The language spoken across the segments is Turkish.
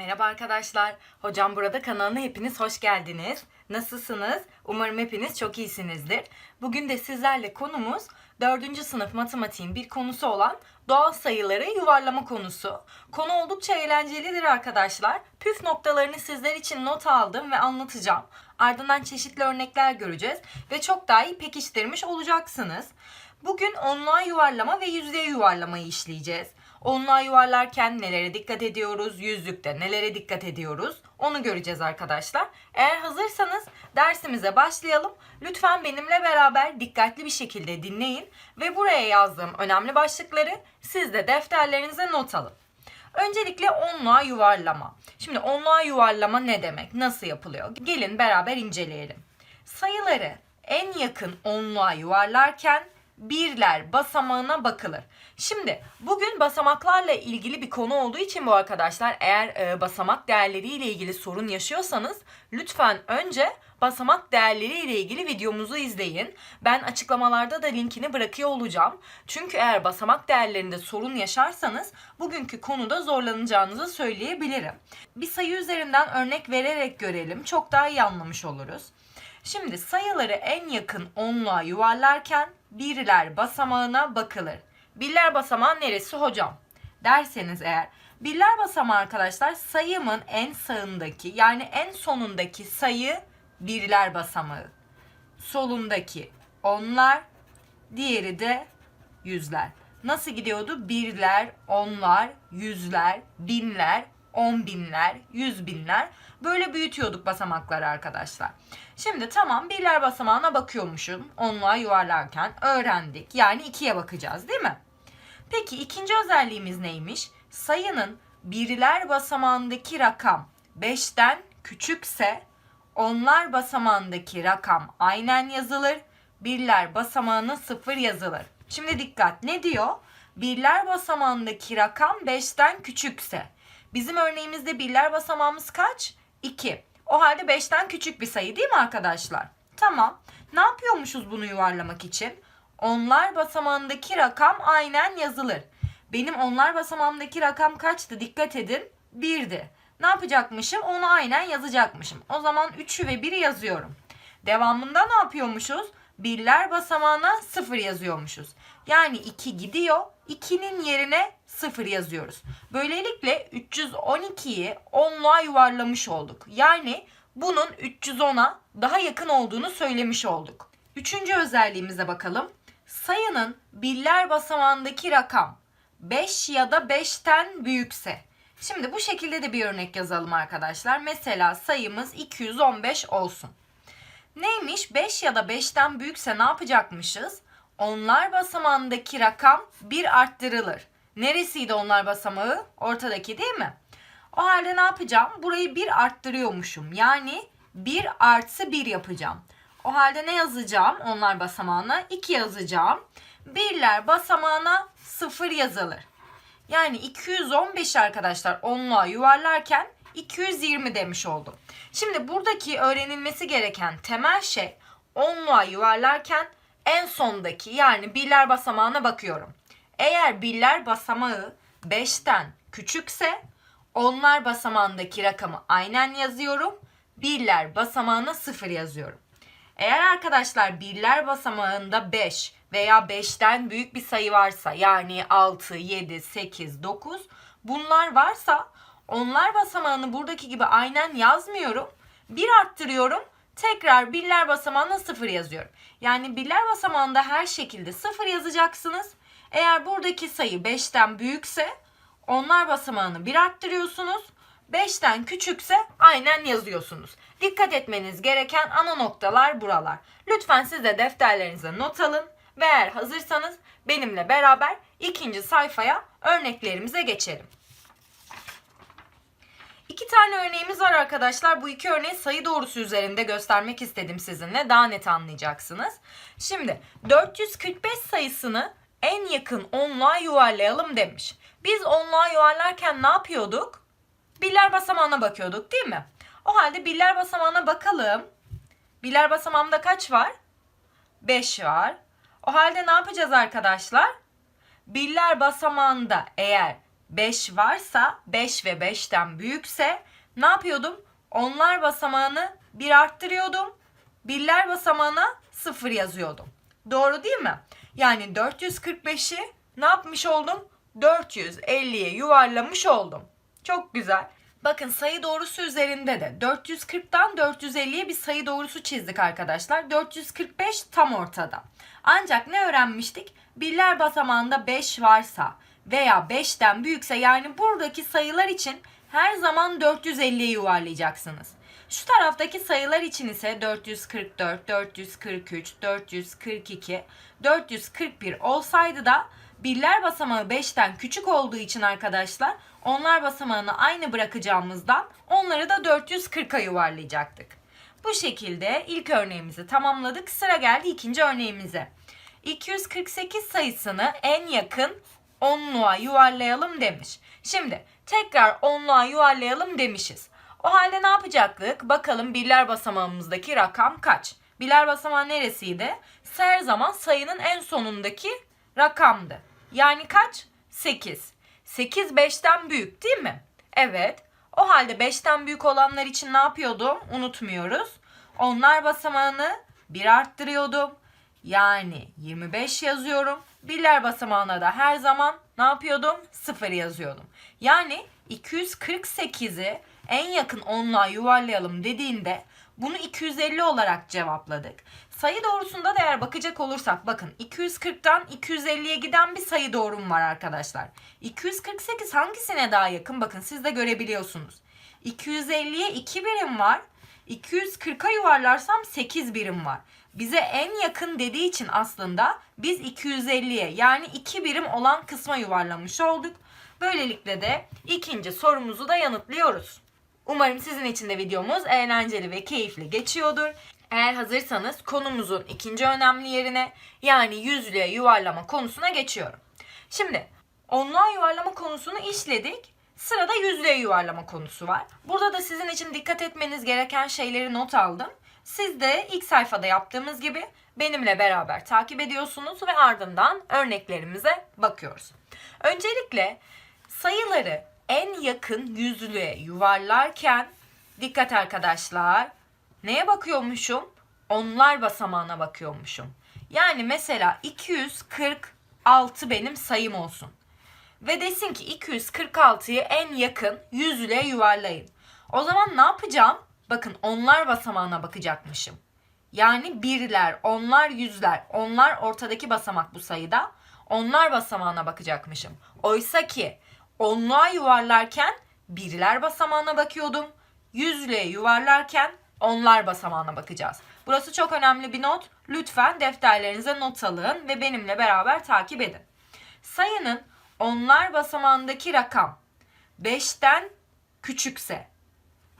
Merhaba arkadaşlar. Hocam burada kanalına hepiniz hoş geldiniz. Nasılsınız? Umarım hepiniz çok iyisinizdir. Bugün de sizlerle konumuz 4. sınıf matematiğin bir konusu olan doğal sayıları yuvarlama konusu. Konu oldukça eğlencelidir arkadaşlar. Püf noktalarını sizler için not aldım ve anlatacağım. Ardından çeşitli örnekler göreceğiz ve çok daha iyi pekiştirmiş olacaksınız. Bugün onluğa yuvarlama ve yüzeye yuvarlamayı işleyeceğiz. Onluğa yuvarlarken nelere dikkat ediyoruz, yüzlükte nelere dikkat ediyoruz onu göreceğiz arkadaşlar. Eğer hazırsanız dersimize başlayalım. Lütfen benimle beraber dikkatli bir şekilde dinleyin ve buraya yazdığım önemli başlıkları siz de defterlerinize not alın. Öncelikle onluğa yuvarlama. Şimdi onluğa yuvarlama ne demek? Nasıl yapılıyor? Gelin beraber inceleyelim. Sayıları en yakın onluğa yuvarlarken birler basamağına bakılır. Şimdi bugün basamaklarla ilgili bir konu olduğu için bu arkadaşlar eğer e, basamak değerleriyle ilgili sorun yaşıyorsanız lütfen önce basamak değerleriyle ilgili videomuzu izleyin. Ben açıklamalarda da linkini bırakıyor olacağım. Çünkü eğer basamak değerlerinde sorun yaşarsanız bugünkü konuda zorlanacağınızı söyleyebilirim. Bir sayı üzerinden örnek vererek görelim. Çok daha iyi anlamış oluruz. Şimdi sayıları en yakın onluğa yuvarlarken birler basamağına bakılır. Birler basamağı neresi hocam? Derseniz eğer birler basamağı arkadaşlar sayımın en sağındaki yani en sonundaki sayı birler basamağı. Solundaki onlar, diğeri de yüzler. Nasıl gidiyordu? Birler, onlar, yüzler, binler, on binler, yüz binler. Böyle büyütüyorduk basamakları arkadaşlar. Şimdi tamam birler basamağına bakıyormuşum. Onluğa yuvarlarken öğrendik. Yani ikiye bakacağız değil mi? Peki ikinci özelliğimiz neymiş? Sayının birler basamağındaki rakam 5'ten küçükse onlar basamağındaki rakam aynen yazılır. Birler basamağına 0 yazılır. Şimdi dikkat ne diyor? Birler basamağındaki rakam 5'ten küçükse. Bizim örneğimizde birler basamağımız kaç? 2. O halde 5'ten küçük bir sayı değil mi arkadaşlar? Tamam. Ne yapıyormuşuz bunu yuvarlamak için? Onlar basamağındaki rakam aynen yazılır. Benim onlar basamağımdaki rakam kaçtı? Dikkat edin. 1'di. Ne yapacakmışım? Onu aynen yazacakmışım. O zaman 3'ü ve 1'i yazıyorum. Devamında ne yapıyormuşuz? Birler basamağına 0 yazıyormuşuz. Yani 2 gidiyor. 2'nin yerine 0 yazıyoruz. Böylelikle 312'yi 10'luğa yuvarlamış olduk. Yani bunun 310'a daha yakın olduğunu söylemiş olduk. Üçüncü özelliğimize bakalım. Sayının birler basamağındaki rakam 5 ya da 5'ten büyükse. Şimdi bu şekilde de bir örnek yazalım arkadaşlar. Mesela sayımız 215 olsun. Neymiş? 5 ya da 5'ten büyükse ne yapacakmışız? Onlar basamağındaki rakam bir arttırılır. Neresiydi onlar basamağı? Ortadaki değil mi? O halde ne yapacağım? Burayı bir arttırıyormuşum. Yani 1 artı 1 yapacağım. O halde ne yazacağım? Onlar basamağına 2 yazacağım. Birler basamağına 0 yazılır. Yani 215 arkadaşlar onluğa yuvarlarken 220 demiş oldum. Şimdi buradaki öğrenilmesi gereken temel şey onluğa yuvarlarken en sondaki yani birler basamağına bakıyorum. Eğer birler basamağı 5'ten küçükse onlar basamağındaki rakamı aynen yazıyorum. Birler basamağına 0 yazıyorum. Eğer arkadaşlar birler basamağında 5 veya 5'ten büyük bir sayı varsa yani 6, 7, 8, 9 bunlar varsa onlar basamağını buradaki gibi aynen yazmıyorum. Bir arttırıyorum. Tekrar birler basamağına 0 yazıyorum. Yani birler basamağında her şekilde 0 yazacaksınız. Eğer buradaki sayı 5'ten büyükse onlar basamağını bir arttırıyorsunuz. 5'ten küçükse aynen yazıyorsunuz. Dikkat etmeniz gereken ana noktalar buralar. Lütfen siz de defterlerinize not alın ve eğer hazırsanız benimle beraber ikinci sayfaya örneklerimize geçelim. İki tane örneğimiz var arkadaşlar. Bu iki örneği sayı doğrusu üzerinde göstermek istedim sizinle. Daha net anlayacaksınız. Şimdi 445 sayısını en yakın onluğa yuvarlayalım demiş. Biz onluğa yuvarlarken ne yapıyorduk? Birler basamağına bakıyorduk değil mi? O halde birler basamağına bakalım. Birler basamağımda kaç var? 5 var. O halde ne yapacağız arkadaşlar? Birler basamağında eğer 5 varsa 5 ve 5'ten büyükse ne yapıyordum? Onlar basamağını bir arttırıyordum. Birler basamağına 0 yazıyordum. Doğru değil mi? Yani 445'i ne yapmış oldum? 450'ye yuvarlamış oldum. Çok güzel. Bakın sayı doğrusu üzerinde de 440'dan 450'ye bir sayı doğrusu çizdik arkadaşlar. 445 tam ortada. Ancak ne öğrenmiştik? Birler basamağında 5 varsa veya 5'ten büyükse yani buradaki sayılar için her zaman 450'ye yuvarlayacaksınız. Şu taraftaki sayılar için ise 444, 443, 442, 441 olsaydı da birler basamağı 5'ten küçük olduğu için arkadaşlar onlar basamağını aynı bırakacağımızdan onları da 440'a yuvarlayacaktık. Bu şekilde ilk örneğimizi tamamladık. Sıra geldi ikinci örneğimize. 248 sayısını en yakın onluğa yuvarlayalım demiş. Şimdi tekrar onluğa yuvarlayalım demişiz. O halde ne yapacaktık? Bakalım birler basamağımızdaki rakam kaç? Birler basamağı neresiydi? Her zaman sayının en sonundaki rakamdı. Yani kaç? 8. 8 5'ten büyük değil mi? Evet. O halde 5'ten büyük olanlar için ne yapıyordum? Unutmuyoruz. Onlar basamağını bir arttırıyordum. Yani 25 yazıyorum. Birler basamağına da her zaman ne yapıyordum? 0 yazıyordum. Yani 248'i en yakın onluğa yuvarlayalım dediğinde bunu 250 olarak cevapladık. Sayı doğrusunda da eğer bakacak olursak bakın 240'tan 250'ye giden bir sayı doğrum var arkadaşlar. 248 hangisine daha yakın? Bakın siz de görebiliyorsunuz. 250'ye 2 birim var. 240'a yuvarlarsam 8 birim var. Bize en yakın dediği için aslında biz 250'ye yani 2 birim olan kısma yuvarlamış olduk. Böylelikle de ikinci sorumuzu da yanıtlıyoruz. Umarım sizin için de videomuz eğlenceli ve keyifli geçiyordur. Eğer hazırsanız konumuzun ikinci önemli yerine yani yüzlüğe yuvarlama konusuna geçiyorum. Şimdi onluğa yuvarlama konusunu işledik. Sırada yüzlüğe yuvarlama konusu var. Burada da sizin için dikkat etmeniz gereken şeyleri not aldım. Siz de ilk sayfada yaptığımız gibi benimle beraber takip ediyorsunuz ve ardından örneklerimize bakıyoruz. Öncelikle sayıları en yakın yüzlüğe yuvarlarken dikkat arkadaşlar neye bakıyormuşum? Onlar basamağına bakıyormuşum. Yani mesela 246 benim sayım olsun. Ve desin ki 246'yı en yakın yüzlüğe yuvarlayın. O zaman ne yapacağım? Bakın onlar basamağına bakacakmışım. Yani birler, onlar, yüzler. Onlar ortadaki basamak bu sayıda. Onlar basamağına bakacakmışım. Oysa ki onluğa yuvarlarken birler basamağına bakıyordum. Yüzlüğe yuvarlarken onlar basamağına bakacağız. Burası çok önemli bir not. Lütfen defterlerinize not alın ve benimle beraber takip edin. Sayının onlar basamağındaki rakam 5'ten küçükse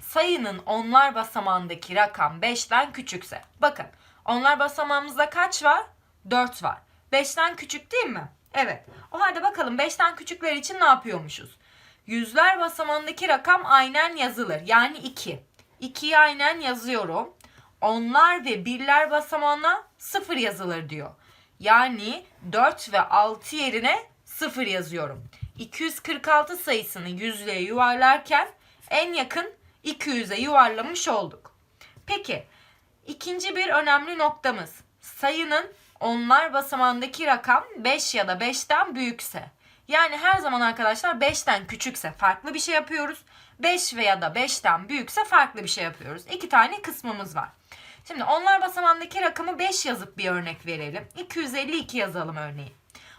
sayının onlar basamağındaki rakam 5'ten küçükse. Bakın onlar basamağımızda kaç var? 4 var. 5'ten küçük değil mi? Evet. O halde bakalım 5'ten küçükler için ne yapıyormuşuz? Yüzler basamağındaki rakam aynen yazılır. Yani 2. 2'yi aynen yazıyorum. Onlar ve birler basamağına 0 yazılır diyor. Yani 4 ve 6 yerine 0 yazıyorum. 246 sayısını yüzlüğe yuvarlarken en yakın 200'e yuvarlamış olduk. Peki ikinci bir önemli noktamız sayının onlar basamağındaki rakam 5 ya da 5'ten büyükse. Yani her zaman arkadaşlar 5'ten küçükse farklı bir şey yapıyoruz. 5 veya da 5'ten büyükse farklı bir şey yapıyoruz. İki tane kısmımız var. Şimdi onlar basamağındaki rakamı 5 yazıp bir örnek verelim. 252 yazalım örneğin.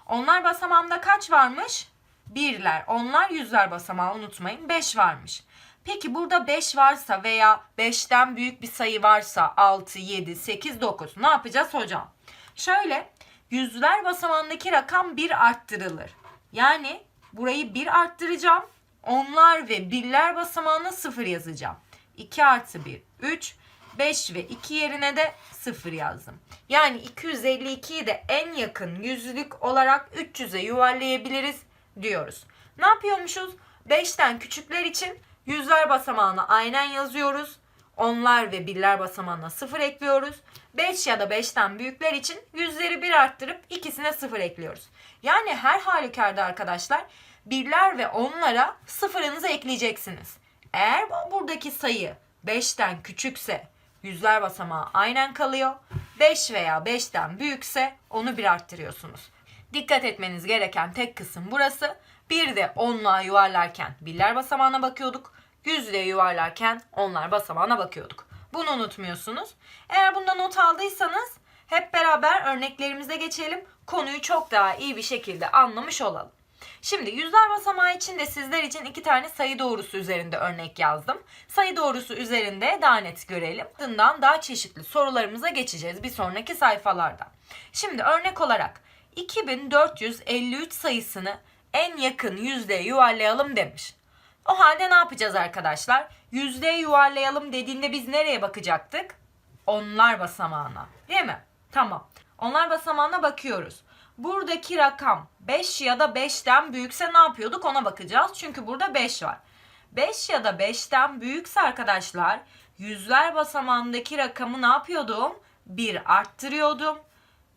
Onlar basamağında kaç varmış? Birler, onlar yüzler basamağı unutmayın 5 varmış. Peki burada 5 varsa veya 5'ten büyük bir sayı varsa 6, 7, 8, 9 ne yapacağız hocam? Şöyle yüzler basamağındaki rakam 1 arttırılır. Yani burayı 1 arttıracağım. Onlar ve birler basamağına 0 yazacağım. 2 artı 1 3 5 ve 2 yerine de 0 yazdım. Yani 252'yi de en yakın yüzlük olarak 300'e yuvarlayabiliriz diyoruz. Ne yapıyormuşuz? 5'ten küçükler için yüzler basamağına aynen yazıyoruz. Onlar ve birler basamağına 0 ekliyoruz. 5 ya da 5'ten büyükler için yüzleri 1 arttırıp ikisine 0 ekliyoruz. Yani her halükarda arkadaşlar birler ve onlara sıfırınızı ekleyeceksiniz. Eğer bu buradaki sayı 5'ten küçükse yüzler basamağı aynen kalıyor. 5 veya 5'ten büyükse onu bir arttırıyorsunuz. Dikkat etmeniz gereken tek kısım burası. Bir de onluğa yuvarlarken birler basamağına bakıyorduk. Yüzlüğe yuvarlarken onlar basamağına bakıyorduk. Bunu unutmuyorsunuz. Eğer bunda not aldıysanız hep beraber örneklerimize geçelim. Konuyu çok daha iyi bir şekilde anlamış olalım. Şimdi yüzler basamağı için de sizler için iki tane sayı doğrusu üzerinde örnek yazdım. Sayı doğrusu üzerinde daha net görelim. Ardından daha çeşitli sorularımıza geçeceğiz bir sonraki sayfalarda. Şimdi örnek olarak 2453 sayısını en yakın yüzdeye yuvarlayalım demiş. O halde ne yapacağız arkadaşlar? Yüzdeye yuvarlayalım dediğinde biz nereye bakacaktık? Onlar basamağına. Değil mi? Tamam. Onlar basamağına bakıyoruz. Buradaki rakam 5 ya da 5'ten büyükse ne yapıyorduk ona bakacağız. Çünkü burada 5 var. 5 ya da 5'ten büyükse arkadaşlar yüzler basamağındaki rakamı ne yapıyordum? 1 arttırıyordum.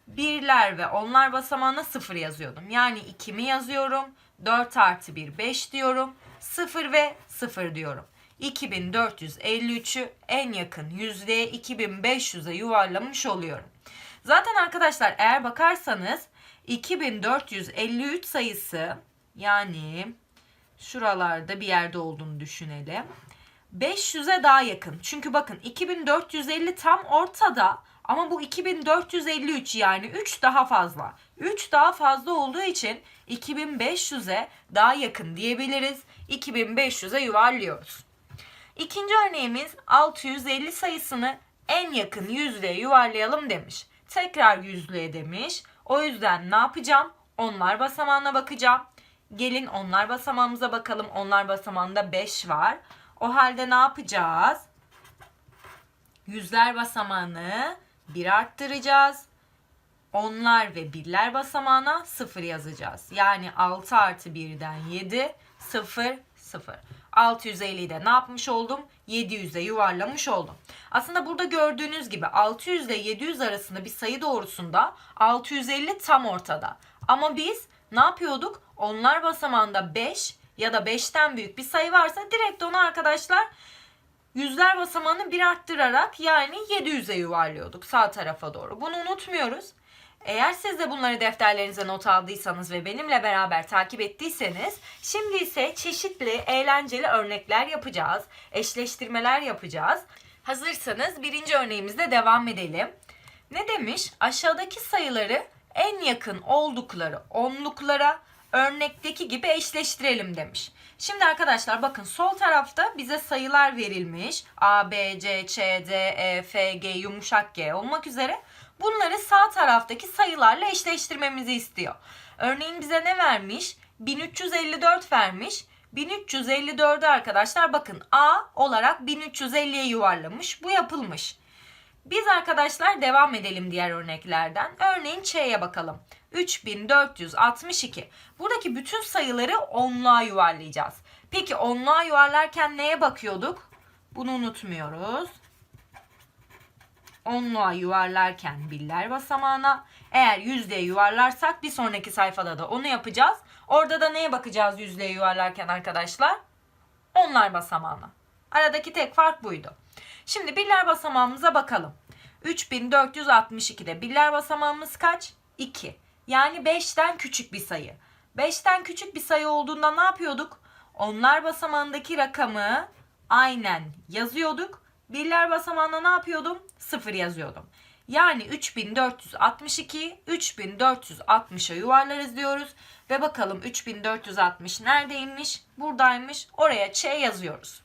Birler ve onlar basamağına 0 yazıyordum. Yani 2'mi yazıyorum. 4 artı 1 5 diyorum. 0 ve 0 diyorum. 2453'ü en yakın yüzdeye 2500'e yuvarlamış oluyorum. Zaten arkadaşlar eğer bakarsanız 2453 sayısı yani şuralarda bir yerde olduğunu düşünelim. 500'e daha yakın. Çünkü bakın 2450 tam ortada ama bu 2453 yani 3 daha fazla. 3 daha fazla olduğu için 2500'e daha yakın diyebiliriz. 2500'e yuvarlıyoruz. İkinci örneğimiz 650 sayısını en yakın yüzlüğe yuvarlayalım demiş. Tekrar yüzlüğe demiş. O yüzden ne yapacağım? Onlar basamağına bakacağım. Gelin onlar basamağımıza bakalım. Onlar basamağında 5 var. O halde ne yapacağız? Yüzler basamağını bir arttıracağız. Onlar ve birler basamağına 0 yazacağız. Yani 6 artı 1'den 7, 0, 0. 650'yi de ne yapmış oldum? 700'e yuvarlamış oldum. Aslında burada gördüğünüz gibi 600 ile 700 arasında bir sayı doğrusunda 650 tam ortada. Ama biz ne yapıyorduk? Onlar basamağında 5 ya da 5'ten büyük bir sayı varsa direkt onu arkadaşlar yüzler basamağını bir arttırarak yani 700'e yuvarlıyorduk sağ tarafa doğru. Bunu unutmuyoruz. Eğer siz de bunları defterlerinize not aldıysanız ve benimle beraber takip ettiyseniz şimdi ise çeşitli eğlenceli örnekler yapacağız. Eşleştirmeler yapacağız. Hazırsanız birinci örneğimizde devam edelim. Ne demiş? Aşağıdaki sayıları en yakın oldukları onluklara örnekteki gibi eşleştirelim demiş. Şimdi arkadaşlar bakın sol tarafta bize sayılar verilmiş. A, B, C, Ç, D, E, F, G, yumuşak G olmak üzere. Bunları sağ taraftaki sayılarla eşleştirmemizi istiyor. Örneğin bize ne vermiş? 1354 vermiş. 1354'ü arkadaşlar bakın A olarak 1350'ye yuvarlamış. Bu yapılmış. Biz arkadaşlar devam edelim diğer örneklerden. Örneğin Ç'ye bakalım. 3462. Buradaki bütün sayıları onluğa yuvarlayacağız. Peki onluğa yuvarlarken neye bakıyorduk? Bunu unutmuyoruz. Onluğa yuvarlarken birler basamağına. Eğer yüzdeye yuvarlarsak bir sonraki sayfada da onu yapacağız. Orada da neye bakacağız yüzdeye yuvarlarken arkadaşlar? Onlar basamağına. Aradaki tek fark buydu. Şimdi birler basamağımıza bakalım. 3462'de birler basamağımız kaç? 2. Yani 5'ten küçük bir sayı. 5'ten küçük bir sayı olduğunda ne yapıyorduk? Onlar basamağındaki rakamı aynen yazıyorduk. Birler basamağına ne yapıyordum? 0 yazıyordum. Yani 3462 3460'a yuvarlarız diyoruz. Ve bakalım 3460 neredeymiş? Buradaymış. Oraya Ç yazıyoruz.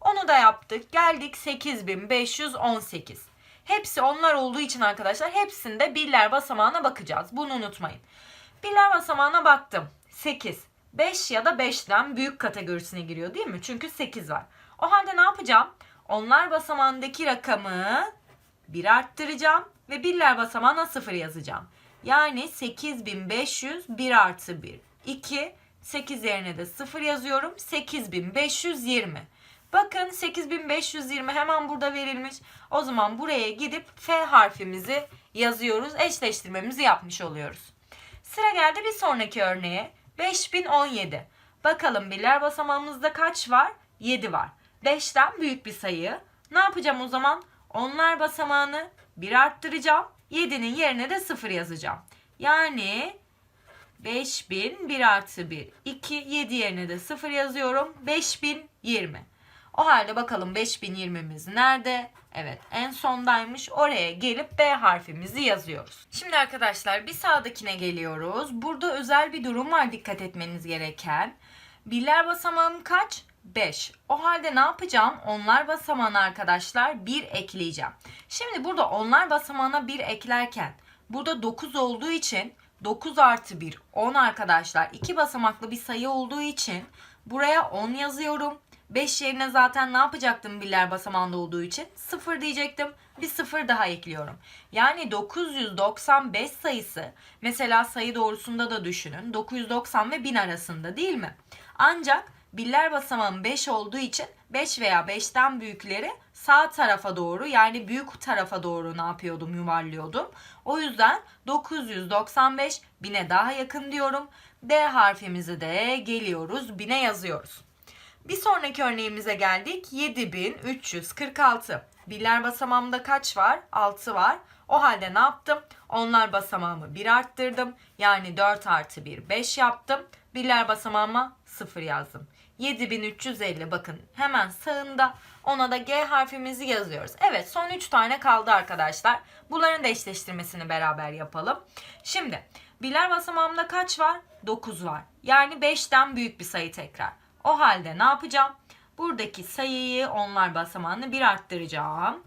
Onu da yaptık. Geldik 8518. Hepsi onlar olduğu için arkadaşlar hepsinde birler basamağına bakacağız. Bunu unutmayın. Birler basamağına baktım. 8. 5 ya da 5'ten büyük kategorisine giriyor değil mi? Çünkü 8 var. O halde ne yapacağım? Onlar basamağındaki rakamı 1 arttıracağım ve birler basamağına 0 yazacağım. Yani 8500 1 artı 1. 2. 8 yerine de 0 yazıyorum. 8520. Bakın 8520 hemen burada verilmiş. O zaman buraya gidip F harfimizi yazıyoruz. Eşleştirmemizi yapmış oluyoruz. Sıra geldi bir sonraki örneğe. 5017. Bakalım birler basamağımızda kaç var? 7 var. 5'ten büyük bir sayı. Ne yapacağım o zaman? Onlar basamağını 1 arttıracağım. 7'nin yerine de 0 yazacağım. Yani 5000 1 artı 1 2 7 yerine de 0 yazıyorum. 5020. O halde bakalım 5020'miz nerede? Evet en sondaymış. Oraya gelip B harfimizi yazıyoruz. Şimdi arkadaşlar bir sağdakine geliyoruz. Burada özel bir durum var dikkat etmeniz gereken. Birler basamağım kaç? 5. O halde ne yapacağım? Onlar basamağına arkadaşlar 1 ekleyeceğim. Şimdi burada onlar basamağına 1 eklerken burada 9 olduğu için 9 artı 1 10 arkadaşlar. 2 basamaklı bir sayı olduğu için buraya 10 yazıyorum. 5 yerine zaten ne yapacaktım birler basamağında olduğu için? 0 diyecektim. Bir 0 daha ekliyorum. Yani 995 sayısı mesela sayı doğrusunda da düşünün. 990 ve 1000 arasında değil mi? Ancak birler basamağım 5 olduğu için 5 veya 5'ten büyükleri sağ tarafa doğru yani büyük tarafa doğru ne yapıyordum yuvarlıyordum. O yüzden 995 1000'e daha yakın diyorum. D harfimizi de geliyoruz 1000'e yazıyoruz. Bir sonraki örneğimize geldik. 7346. Birler basamağımda kaç var? 6 var. O halde ne yaptım? Onlar basamağımı 1 arttırdım. Yani 4 artı 1 5 yaptım. Birler basamağıma 0 yazdım. 7350 bakın hemen sağında ona da G harfimizi yazıyoruz. Evet son 3 tane kaldı arkadaşlar. Bunların da eşleştirmesini beraber yapalım. Şimdi birler basamağımda kaç var? 9 var. Yani 5'ten büyük bir sayı tekrar. O halde ne yapacağım? Buradaki sayıyı onlar basamağını 1 arttıracağım.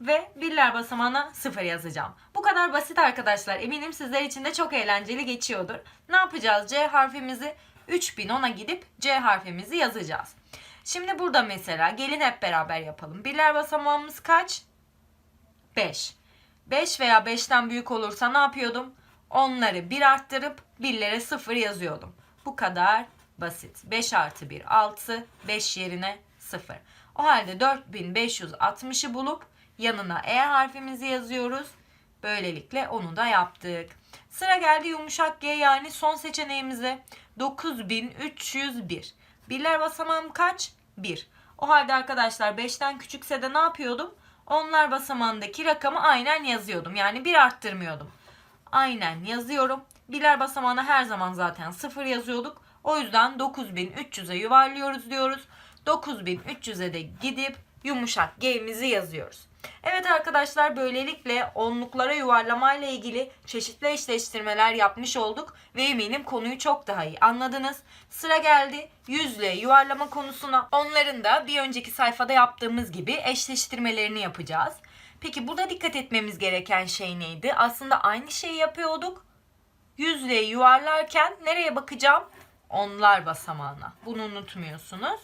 Ve birler basamağına 0 yazacağım. Bu kadar basit arkadaşlar. Eminim sizler için de çok eğlenceli geçiyordur. Ne yapacağız? C harfimizi 3010'a gidip C harfimizi yazacağız. Şimdi burada mesela gelin hep beraber yapalım. Birler basamağımız kaç? 5. 5 veya 5'ten büyük olursa ne yapıyordum? Onları 1 arttırıp birlere 0 yazıyordum. Bu kadar basit. 5 artı 1 6. 5 yerine 0. O halde 4560'ı bulup yanına E harfimizi yazıyoruz. Böylelikle onu da yaptık. Sıra geldi yumuşak G yani son seçeneğimize. 9301. Birler basamağım kaç? 1. O halde arkadaşlar 5'ten küçükse de ne yapıyordum? Onlar basamağındaki rakamı aynen yazıyordum. Yani bir arttırmıyordum. Aynen yazıyorum. Birler basamağına her zaman zaten 0 yazıyorduk. O yüzden 9300'e yuvarlıyoruz diyoruz. 9300'e de gidip yumuşak G'mizi yazıyoruz. Evet arkadaşlar böylelikle onluklara yuvarlama ile ilgili çeşitli eşleştirmeler yapmış olduk ve eminim konuyu çok daha iyi anladınız. Sıra geldi yüzle yuvarlama konusuna. Onların da bir önceki sayfada yaptığımız gibi eşleştirmelerini yapacağız. Peki burada dikkat etmemiz gereken şey neydi? Aslında aynı şeyi yapıyorduk. Yüzle yuvarlarken nereye bakacağım? Onlar basamağına. Bunu unutmuyorsunuz.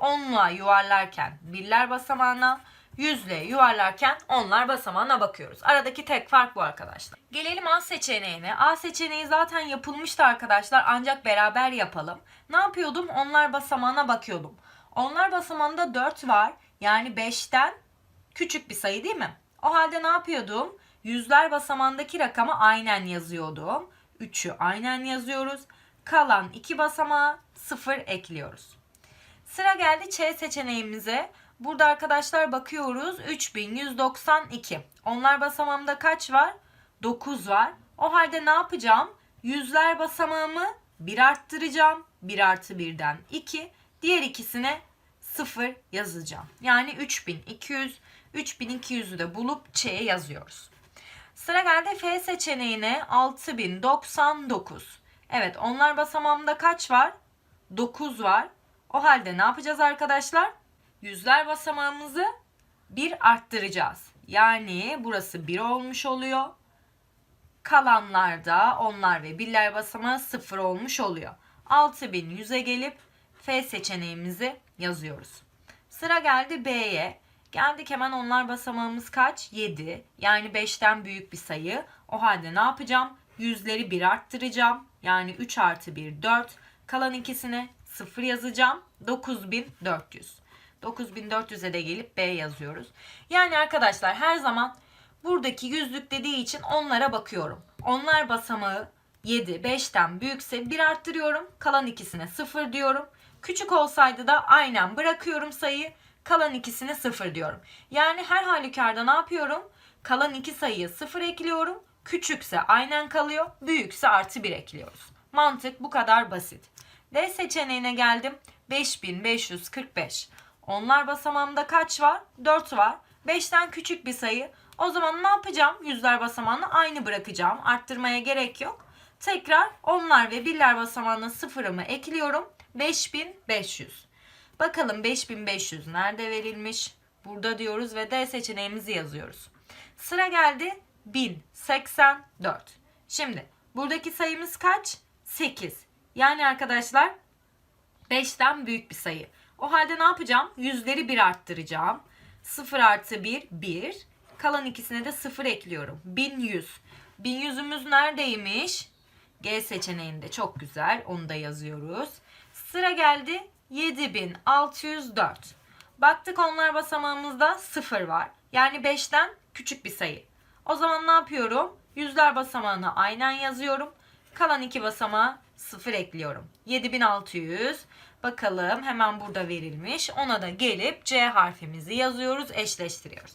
Onluğa yuvarlarken birler basamağına, yüzle yuvarlarken onlar basamağına bakıyoruz. Aradaki tek fark bu arkadaşlar. Gelelim A seçeneğine. A seçeneği zaten yapılmıştı arkadaşlar ancak beraber yapalım. Ne yapıyordum? Onlar basamağına bakıyordum. Onlar basamağında 4 var. Yani 5'ten küçük bir sayı değil mi? O halde ne yapıyordum? Yüzler basamağındaki rakamı aynen yazıyordum. 3'ü aynen yazıyoruz. Kalan 2 basamağa 0 ekliyoruz. Sıra geldi Ç seçeneğimize. Burada arkadaşlar bakıyoruz 3192. Onlar basamağımda kaç var? 9 var. O halde ne yapacağım? Yüzler basamağımı 1 arttıracağım. 1 artı 1'den 2. Diğer ikisine 0 yazacağım. Yani 3200. 3200'ü de bulup Ç'ye yazıyoruz. Sıra geldi F seçeneğine 6099. Evet onlar basamağımda kaç var? 9 var. O halde ne yapacağız arkadaşlar? Yüzler basamağımızı bir arttıracağız. Yani burası 1 olmuş oluyor. Kalanlarda onlar ve birler basamağı 0 olmuş oluyor. 6100'e gelip F seçeneğimizi yazıyoruz. Sıra geldi B'ye. Geldik hemen onlar basamağımız kaç? 7. Yani 5'ten büyük bir sayı. O halde ne yapacağım? Yüzleri 1 arttıracağım. Yani 3 artı 1 4. Kalan ikisine 0 yazacağım. 9400. 9400'e de gelip B yazıyoruz. Yani arkadaşlar her zaman buradaki yüzlük dediği için onlara bakıyorum. Onlar basamağı 7 5'ten büyükse 1 arttırıyorum. Kalan ikisine 0 diyorum. Küçük olsaydı da aynen bırakıyorum sayıyı. Kalan ikisine 0 diyorum. Yani her halükarda ne yapıyorum? Kalan iki sayıyı 0 ekliyorum. Küçükse aynen kalıyor. Büyükse artı 1 ekliyoruz. Mantık bu kadar basit. D seçeneğine geldim. 5545. Onlar basamağımda kaç var? 4 var. 5'ten küçük bir sayı. O zaman ne yapacağım? Yüzler basamağını aynı bırakacağım. Arttırmaya gerek yok. Tekrar onlar ve birler basamağına sıfırımı ekliyorum. 5500. Bakalım 5500 nerede verilmiş? Burada diyoruz ve D seçeneğimizi yazıyoruz. Sıra geldi 1084. Şimdi buradaki sayımız kaç? 8. Yani arkadaşlar 5'ten büyük bir sayı. O halde ne yapacağım? Yüzleri 1 arttıracağım. 0 artı 1, 1. Kalan ikisine de 0 ekliyorum. 1100. 1100'ümüz neredeymiş? G seçeneğinde çok güzel. Onu da yazıyoruz. Sıra geldi 7604. Baktık onlar basamağımızda 0 var. Yani 5'ten küçük bir sayı. O zaman ne yapıyorum? Yüzler basamağını aynen yazıyorum. Kalan iki basamağa 0 ekliyorum. 7600. Bakalım hemen burada verilmiş. Ona da gelip C harfimizi yazıyoruz, eşleştiriyoruz.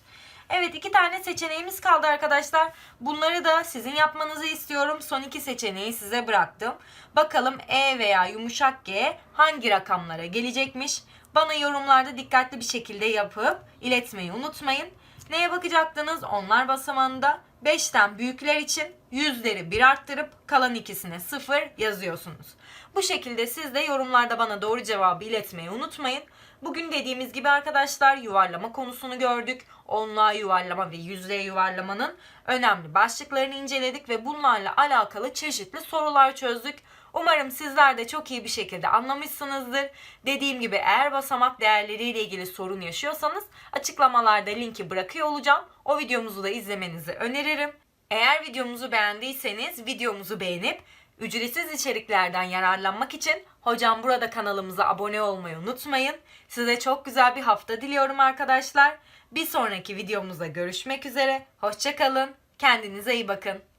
Evet iki tane seçeneğimiz kaldı arkadaşlar. Bunları da sizin yapmanızı istiyorum. Son iki seçeneği size bıraktım. Bakalım E veya yumuşak G hangi rakamlara gelecekmiş? Bana yorumlarda dikkatli bir şekilde yapıp iletmeyi unutmayın. Neye bakacaktınız? Onlar basamağında 5'ten büyükler için yüzleri bir arttırıp kalan ikisine 0 yazıyorsunuz. Bu şekilde siz de yorumlarda bana doğru cevabı iletmeyi unutmayın. Bugün dediğimiz gibi arkadaşlar yuvarlama konusunu gördük. Onluğa yuvarlama ve yüzlüğe yuvarlamanın önemli başlıklarını inceledik ve bunlarla alakalı çeşitli sorular çözdük. Umarım sizler de çok iyi bir şekilde anlamışsınızdır. Dediğim gibi eğer basamak değerleriyle ilgili sorun yaşıyorsanız açıklamalarda linki bırakıyor olacağım. O videomuzu da izlemenizi öneririm. Eğer videomuzu beğendiyseniz videomuzu beğenip ücretsiz içeriklerden yararlanmak için Hocam Burada kanalımıza abone olmayı unutmayın. Size çok güzel bir hafta diliyorum arkadaşlar. Bir sonraki videomuzda görüşmek üzere. Hoşçakalın. Kendinize iyi bakın.